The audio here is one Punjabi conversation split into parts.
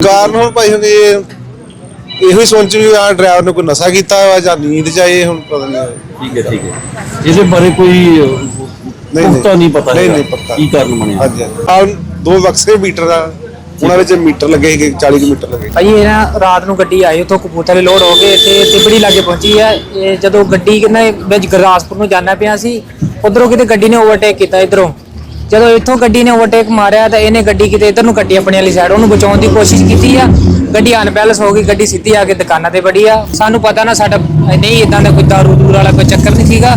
ਕਾਰਨ ਹੁਣ ਭਾਈ ਹੁਣ ਇਹ ਇਹੋ ਹੀ ਸੋਚ ਵੀ ਆ ਡਰਾਈਵਰ ਨੇ ਕੋਈ ਨਸ਼ਾ ਕੀਤਾ ਹੋਇਆ ਜਾਂ ਨੀਂਦ ਚ ਆਏ ਹੁਣ ਪਤਾ ਨਹੀਂ ਠੀਕ ਹੈ ਠੀਕ ਹੈ। ਇਹਦੇ ਬਾਰੇ ਕੋਈ ਨਹੀਂ। ਪੁਖਤਾ ਨਹੀਂ। ਪਤਾ ਨਹੀਂ, ਹੈਗਾ। ਨਹੀਂ ਪਤਾ। ਕੀ ਕਾਰਨ ਬਣਿਆ। ਹਾਂਜੀ ਆ ਦੋ ਬਕਸੇ ਮੀਟਰ ਆ ਉਹਨਾਂ ਵਿੱਚ ਮੀਟਰ ਲੱਗੇ ਸੀਗੇ 40 ਕੁ ਮੀਟਰ ਲੱਗੇ। ਭਾਈ ਇਹ ਨਾ ਰਾਤ ਨੂੰ ਗੱਡੀ ਆਈ ਉੱਥੋਂ ਕਪੂਰਥਲੇ ਲੋਡ ਹੋ ਕੇ ਇੱਥੇ ਤਿਬੜੀ ਲਾਗੇ ਪਹੁੰਚੀ ਹੈ ਇਹ ਜਦੋਂ ਗੱਡੀ ਕਿੰਨੇ ਵਿੱਚ ਗੁਰਦਾਸਪੁਰ ਨੂੰ ਜਾਣਾ ਪਿਆ ਸੀ ਉਧਰੋਂ ਕਿਤੇ ਗੱਡੀ ਨੇ ਓਵਰਟੇਕ ਕੀਤਾ ਇਧਰੋਂ। ਜਦੋਂ ਇੱਥੋਂ ਗੱਡੀ ਨੇ ਓਵਰਟੇਕ ਮਾਰਿਆ ਤਾਂ ਇਹਨੇ ਗੱਡੀ ਕਿਤੇ ਇਧਰ ਨੂੰ ਕੱਟੀ ਆਪਣੀ ਵਾਲੀ ਸਾਈਡ ਉਹਨੂੰ ਬਚਾਉਣ ਦੀ ਕੋਸ਼ਿਸ਼ ਕੀਤੀ ਆ। ਗੱਡੀ ਅਨਬੈਲੈਂਸ ਹੋ ਗਈ, ਗੱਡੀ ਸਿੱਧੀ ਆ ਕੇ ਦੁਕਾਨਾਂ ਤੇ ਵੜੀ ਆ। ਸਾਨੂੰ ਪਤਾ ਨਾ ਸਾਡਾ ਨਹੀਂ ਇਦਾਂ ਦਾ ਕੋਈ ਦਾਰੂ ਦੂਰ ਵਾਲਾ ਕੋਈ ਚੱਕਰ ਨਹੀਂ ਸੀਗਾ।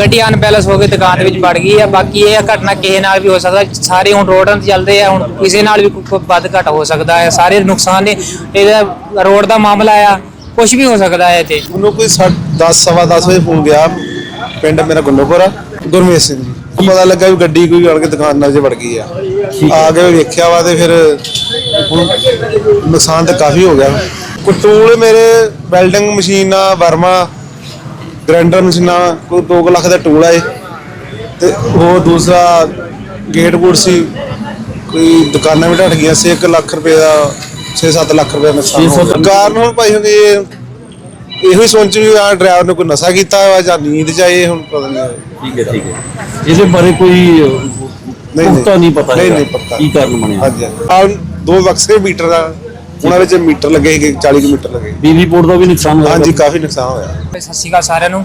ਗੱਡੀ ਅਨਬੈਲੈਂਸ ਹੋ ਕੇ ਦੁਕਾਨ ਵਿੱਚ ਵੜ ਗਈ ਆ। ਬਾਕੀ ਇਹ ਘਟਨਾ ਕਿਸੇ ਨਾਲ ਵੀ ਹੋ ਸਕਦਾ, ਸਾਰੇ ਹੁਣ ਰੋਡਾਂ ਤੇ ਚੱਲਦੇ ਆ, ਹੁਣ ਕਿਸੇ ਨਾਲ ਵੀ ਕੋਈ ਵੱਧ ਘਟ ਹੋ ਸਕਦਾ ਹੈ ਸਾਰੇ ਨੁਕਸਾਨ ਨੇ, ਇਹਦਾ ਰੋਡ ਦਾ ਮਾਮਲਾ ਆ ਕੁਝ ਵੀ ਹੋ ਸਕਦਾ ਹੈ ਤੇ ਉਹਨੂੰ ਕੋਈ 10 ਸਵਾ 10 ਵਜੇ ਫੋਨ ਗਿਆ, ਪਿੰਡ ਮੇਰਾ ਗੁੰਡੋਪੁਰ ਗੁਰਮੇਸ਼ ਸਿੰਘ ਜੀ। ਪਤਾ ਲੱਗਾ ਵੀ ਗੱਡੀ ਕੋਈ ਆਣ ਕੇ ਦੁਕਾਨ ਨਾਲ ਜੇ ਵੜ ਗਈ ਆ। ਆ ਕੇ ਵੇਖਿਆ ਵਾ ਤੇ ਫਿਰ ਹੁਣ ਨੁਕਸਾਨ ਤਾਂ ਕਾਫੀ ਹੋ ਗਿਆ। ਕਟੂਲ ਮੇਰੇ ਵੈਲਡਿੰਗ ਮਸ਼ੀਨਾਂ ਵਰਮਾ ਗ੍ਰਾਈਂਡਰ ਮਸ਼ੀਨਾਂ ਕੋਈ 2 ਲੱਖ ਦਾ ਟੂਲ ਆ ਇਹ। ਤੇ ਉਹ ਦੂਸਰਾ ਗੇਟ ਬੋਰਡ ਸੀ ਕੋਈ ਦੁਕਾਨਾਂ ਵੀ ਢੱਟ ਗਈਆਂ ਸੀ 1 ਲੱਖ ਰੁਪਏ ਦਾ 6-7 ਲੱਖ ਰੁਪਏ ਦਾ ਨੁਕਸਾਨ ਹੋ ਗਿਆ। ਕਾਰਨ ਹੁਣ ਭਾਈ ਹੁਣ ਇਹ ਹੀ ਸੋਚ ਵੀ ਆ ਡਰਾਈਵਰ ਨੇ ਕੋਈ ਨਸ਼ਾ ਕੀਤਾ ਹੋਇਆ ਜਾਂ ਨੀਂਦ ਚ ਆਏ ਹੁਣ ਪਤਾ ਨਹੀਂ। ਠੀਕ ਹੈ ਠੀਕ ਹੈ। ਇਹਦੇ ਬਾਰੇ ਕੋਈ ਨਹੀਂ ਪੁਖਤਾ ਨਹੀਂ ਪਤਾ ਨਹੀਂ ਹੈਗਾ। ਨਹੀਂ ਪਤਾ ਕੀ ਕਾਰਨ ਬਣਿਆ? ਹਾਂਜੀ ਆ ਦੋ ਬਕਸੇ ਮੀਟਰ ਆ। ਉਹਨਾਂ ਵਿੱਚ ਮੀਟਰ ਲੱਗੇ ਸੀਗੇ 40 ਕੁ ਮੀਟਰ ਲੱਗੇ। ਬਿਜਲੀ ਬੋਰਡ ਦਾ ਵੀ ਨੁਕਸਾਨ ਹੋਇਆ ਹਾਂਜੀ ਕਾਫੀ ਨੁਕਸਾਨ ਹੋਇਆ। ਸਤਿ ਸ਼੍ਰੀ ਅਕਾਲ ਸਾਰਿਆਂ ਨੂੰ।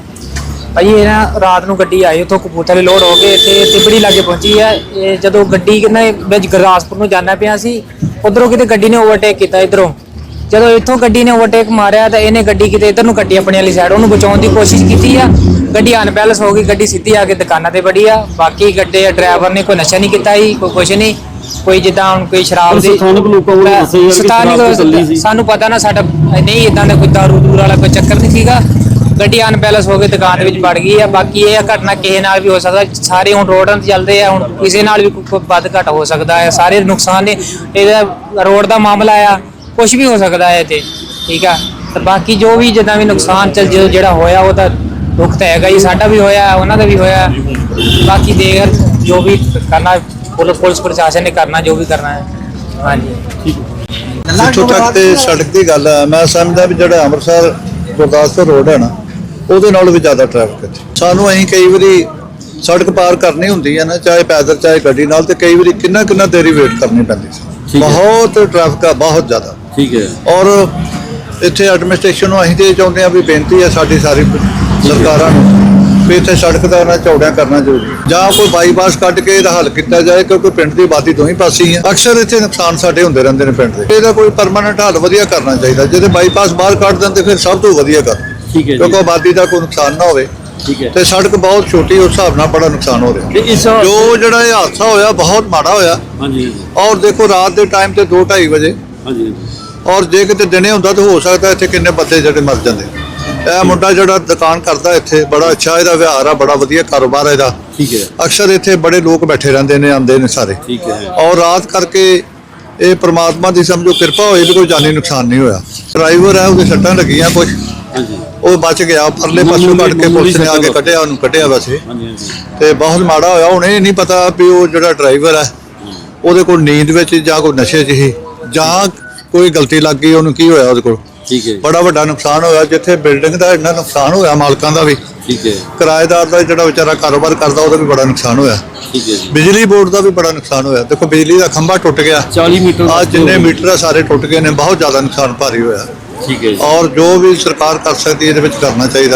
ਭਾਈ ਇਹ ਨਾ ਰਾਤ ਨੂੰ ਗੱਡੀ ਆਈ ਉੱਥੋਂ ਕਪੂਰਥਲੇ ਲੋਡ ਹੋ ਕੇ ਇੱਥੇ ਤਿਬੜੀ ਲਾਗੇ ਪਹੁੰਚੀ ਹੈ ਇਹ ਜਦੋਂ ਗੱਡੀ ਕਿੰਨੇ ਵਿੱਚ ਗੁਰਦਾਸਪੁਰ ਨੂੰ ਜਾਣਾ ਪਿਆ ਸੀ ਉਧਰੋਂ ਕਿਤੇ ਗੱਡੀ ਨੇ ਓਵਰਟੇਕ ਕੀਤਾ ਇਧਰੋਂ। ਜਦੋਂ ਇੱਥੋਂ ਗੱਡੀ ਨੇ ਓਵਰਟੇਕ ਮਾਰਿਆ ਤਾਂ ਇਹਨੇ ਗੱਡੀ ਕਿਤੇ ਇਧਰ ਨੂੰ ਕੱਟੀ ਆਪਣੀ ਵਾਲੀ ਸਾਈਡ ਉਹਨੂੰ ਬਚਾਉਣ ਦੀ ਕੋਸ਼ਿਸ਼ ਕੀਤੀ ਆ। ਗੱਡੀ ਅਨਬੈਲੈਂਸ ਹੋ ਗਈ ਗੱਡੀ ਸਿੱਧੀ ਆ ਕੇ ਦੁਕਾਨਾਂ ਤੇ ਵੜੀ ਆ। ਬਾਕੀ ਗੱਡੇ ਡਰਾਈਵਰ ਨੇ ਕੋਈ ਨਸ਼ਾ ਨਹੀਂ ਕੀਤਾ ਜੀ ਕੋਈ ਕੁਛ ਨਹੀਂ। ਕੋਈ ਜਿੱਦਾਂ ਹੁਣ ਕੋਈ ਸ਼ਰਾਬ ਦੀ ਸਥਾਨਕ ਲੋਕਾਂ ਦੱਸਿਆ ਕਿ ਸ਼ਰਾਬ। ਸਾਨੂੰ ਪਤਾ ਨਾ ਸਾਡਾ ਨਹੀਂ ਇਦਾਂ ਦਾ ਕੋਈ ਦਾਰੂ ਦੂਰ ਵਾਲਾ ਕੋਈ ਚੱਕਰ ਨਹੀਂ ਸੀਗਾ। ਗੱਡੀ ਅਨਬੈਲੈਂਸ ਹੋ ਕੇ ਦੁਕਾਨ ਦੇ ਵਿੱਚ ਵੜ ਗਈ ਆ। ਬਾਕੀ ਇਹ ਘਟਨਾ ਕਿਸੇ ਨਾਲ ਵੀ ਹੋ ਸਕਦਾ। ਸਾਰੇ ਹੁਣ ਰੋਡਾਂ ਤੇ ਚੱਲਦੇ ਆ ਹੁਣ ਕਿਸੇ ਨਾਲ ਵੀ ਕੋਈ ਵੱਧ ਘਟ ਹੋ ਸਕਦਾ ਹੈ ਸਾਰੇ ਨੁਕਸਾਨ ਨੇ। ਇਹਦਾ ਰੋਡ ਦਾ ਮਾਮਲਾ ਆ। ਕੁਝ ਵੀ ਹੋ ਸਕਦਾ ਹੈ ਤੇ ਠੀਕ ਆ? ਤੇ ਬਾਕੀ ਜੋ ਵੀ ਜਿੱਦਾਂ ਵੀ ਨੁਕਸਾਨ ਚੱਲ ਜੋ ਜਿਹੜਾ ਹੋਇਆ ਉਹ ਤਾਂ ਦੁੱਖ ਤਾਂ ਹੈਗਾ ਹੀ ਸਾਡਾ ਵੀ ਹੋਇਆ ਉਹਨਾਂ ਦਾ ਵੀ ਹੋਇਆ। ਬਾਕੀ ਦੇਖ ਜੋ ਵੀ ਕਰਨਾ ਪੁਲਿਸ ਪੁਲਿਸ ਪ੍ਰਸ਼ਾਸਨ ਨੇ ਕਰਨਾ ਜੋ ਵੀ ਕਰਨਾ ਹੈ। ਹਾਂਜੀ। ਜਿੱਥੋਂ ਤੱਕ ਤੇ ਸੜਕ ਦੀ ਗੱਲ ਹੈ ਮੈਂ ਸਮਝਦਾ ਵੀ ਜਿਹੜਾ ਅੰਮ੍ਰਿਤਸਰ ਗੁਰਦਾਸਪੁਰ ਰੋਡ ਹੈ ਨਾ ਉਹਦੇ ਨਾਲੋਂ ਵੀ ਜ਼ਿਆਦਾ ਟ੍ਰੈਫਿਕ ਹੈ ਸਾਨੂੰ ਅਸੀਂ ਕਈ ਵਾਰੀ ਸੜਕ ਪਾਰ ਕਰਨੀ ਹੁੰਦੀ ਹੈ ਨਾ ਚਾਹੇ ਪੈਦਲ ਚਾਹੇ ਗੱਡੀ ਨਾਲ ਤੇ ਕਈ ਵਾਰੀ ਕਿੰਨਾ ਕਿੰਨਾ ਦੇਰੀ ਵੇਟ ਕਰਨੀ ਪੈਂਦੀ ਸੀ। ਬਹੁਤ ਟ੍ਰੈਫਿਕ ਆ ਬਹੁਤ ਜ਼ਿਆਦਾ। ਠੀਕ ਹੈ। ਔਰ ਇੱਥੇ ਐਡਮਿਨਿਸਟ੍ਰੇਸ਼ਨ ਨੂੰ ਅਸੀਂ ਤੇ ਇਹ ਚਾਹੁੰਦੇ ਆ ਵੀ ਬੇਨਤੀ ਹੈ ਸਾਡੀ ਸਾਰੀ ਸਰਕਾਰਾਂ ਨੂੰ ਵੀ ਇੱਥੇ ਸੜਕ ਦਾ ਨਾ ਚੌੜਿਆ ਕਰਨਾ ਜ਼ਰੂਰੀ। ਜਾਂ ਕੋਈ ਬਾਈਪਾਸ ਕੱਢ ਕੇ ਇਹਦਾ ਹੱਲ ਕੀਤਾ ਜਾਏ ਕਿਉਂਕਿ ਪਿੰਡ ਦੀ ਆਬਾਦੀ ਦੋਹੀਂ ਪਾਸੇ ਹੀ ਹੈ। ਅਕਸਰ ਇੱਥੇ ਨੁਕਸਾਨ ਸਾਡੇ ਹੁੰਦੇ ਰਹਿੰਦੇ ਨੇ ਪਿੰਡ ਦੇ। ਇਹਦਾ ਕੋਈ ਪਰਮਾਨੈਂਟ ਹੱਲ ਵਧੀਆ ਕਰਨਾ ਚਾਹੀਦਾ। ਜਿਹਦੇ ਬਾਈਪਾਸ ਬਾਹਰ ਕੱਢ ਦਿੰਦੇ ਫਿਰ ਸਭ ਤੋਂ ਵਧੀਆ ਕਰ। ਠੀਕ ਹੈ ਕਿਉਂਕਿ ਆਬਾਦੀ ਦਾ ਕੋਈ ਨੁਕਸਾਨ ਨਾ ਹੋਵੇ ਠੀਕ ਹੈ। ਤੇ ਸੜਕ ਬਹੁਤ ਛੋਟੀ ਉਸ ਹਿਸਾਬ ਨਾਲ ਬੜਾ ਨੁਕਸਾਨ ਹੋ ਰਿਹਾ। ਜੋ ਜਿਹੜਾ ਇਹ ਹਾਦਸਾ ਹੋਇਆ ਬਹੁਤ ਮਾੜਾ ਹੋਇਆ। ਹਾਂਜੀ। ਔਰ ਦੇਖੋ ਰਾਤ ਦੇ ਟਾਈਮ ਤੇ 2:30 ਵਜੇ ਹਾਂਜੀ। ਔਰ ਜੇ ਕਿਤੇ ਦਿਨੇ ਹੁੰਦਾ ਤਾਂ ਹੋ ਸਕਦਾ ਇੱਥੇ ਕਿੰਨੇ ਬੰਦੇ ਜਿਹੜੇ ਮਰ ਜਾਂਦੇ। ਇਹ ਮੁੰਡਾ ਜਿਹੜਾ ਦੁਕਾਨ ਕਰਦਾ ਇੱਥੇ ਬੜਾ ਅੱਛਾ ਇਹਦਾ ਵਿਹਾਰ ਆ ਬੜਾ ਵਧੀਆ ਕਾਰੋਬਾਰ ਆ ਇਹਦਾ। ਠੀਕ ਹੈ। ਅਕਸਰ ਇੱਥੇ ਬੜੇ ਲੋਕ ਬੈਠੇ ਰਹਿੰਦੇ ਨੇ ਆਉਂਦੇ ਨੇ ਸਾਰੇ। ਠੀਕ ਹੈ। ਔਰ ਰਾਤ ਕਰਕੇ ਇਹ ਪ੍ਰਮਾਤਮਾ ਦੀ ਸਮਝੋ ਕਿਰਪਾ ਹੋਈ ਵੀ ਕੋਈ ਜਾਨੀ ਨੁਕਸਾਨ ਨਹੀਂ ਹੋਇਆ। ਡਰਾਈਵਰ ਹੈ ਉਹਦੇ ਸੱਟਾਂ ਲੱਗੀਆਂ ਕੁਝ ਹਾਂਜੀ। ਉਹ ਬਚ ਗਿਆ ਪਰਲੇ ਪਾਸੋਂ ਕੱਢ ਕੇ ਪੁਲਿਸ ਨੇ ਆ ਕੇ ਕੱਢਿਆ ਉਹਨੂੰ ਕੱਢਿਆ ਵੈਸੇ। ਤੇ ਬਹੁਤ ਮਾੜਾ ਹੋਇਆ ਹੁਣ ਇਹ ਨਹੀਂ ਪਤਾ ਵੀ ਉਹ ਜਿਹੜਾ ਡਰਾਈਵਰ ਹੈ ਉਹਦੇ ਕੋਲ ਨੀਂਦ ਵਿੱਚ ਜਾਂ ਕੋਈ ਨਸ਼ੇ 'ਚ ਸੀ ਜਾਂ ਕੋਈ ਗਲਤੀ ਲੱਗ ਗਈ ਉਹਨੂੰ ਕੀ ਹੋਇਆ ਉਹਦੇ ਕੋਲ? ਠੀਕ ਹੈ ਬੜਾ ਵੱਡਾ ਨੁਕਸਾਨ ਹੋਇਆ ਜਿੱਥੇ ਬਿਲਡਿੰਗ ਦਾ ਇੰਨਾ ਨੁਕਸਾਨ ਹੋਇਆ ਮਾਲਕਾਂ ਦਾ ਵੀ। ਠੀਕ ਹੈ ਕਿਰਾਏਦਾਰ ਦਾ ਜਿਹੜਾ ਵਿਚਾਰਾ ਕਾਰੋਬਾਰ ਕਰਦਾ ਉਹਦਾ ਵੀ ਬੜਾ ਨੁਕਸਾਨ ਹੋਇਆ। ਠੀਕ ਹੈ ਜੀ। ਬਿਜਲੀ ਬੋਰਡ ਦਾ ਵੀ ਬੜਾ ਨੁਕਸਾਨ ਹੋਇਆ। ਦੇਖੋ ਬਿਜਲੀ ਦਾ ਖੰਭਾ ਟੁੱਟ ਗਿਆ। 40 ਮੀਟਰ ਆ ਜਿੰਨੇ ਮੀਟਰ ਆ ਸਾਰੇ ਟੁੱਟ ਗਏ ਨੇ ਬਹੁਤ ਜ਼ਿਆਦਾ ਨੁਕਸਾਨ ਭਾਰੀ ਹੋਇਆ। ਠੀਕ ਹੈ ਜੀ। ਔਰ ਜੋ ਵੀ ਸਰਕਾਰ ਕਰ ਸਕਦੀ ਹੈ ਇਹਦੇ ਵਿੱਚ ਕਰਨਾ ਚਾਹੀਦਾ।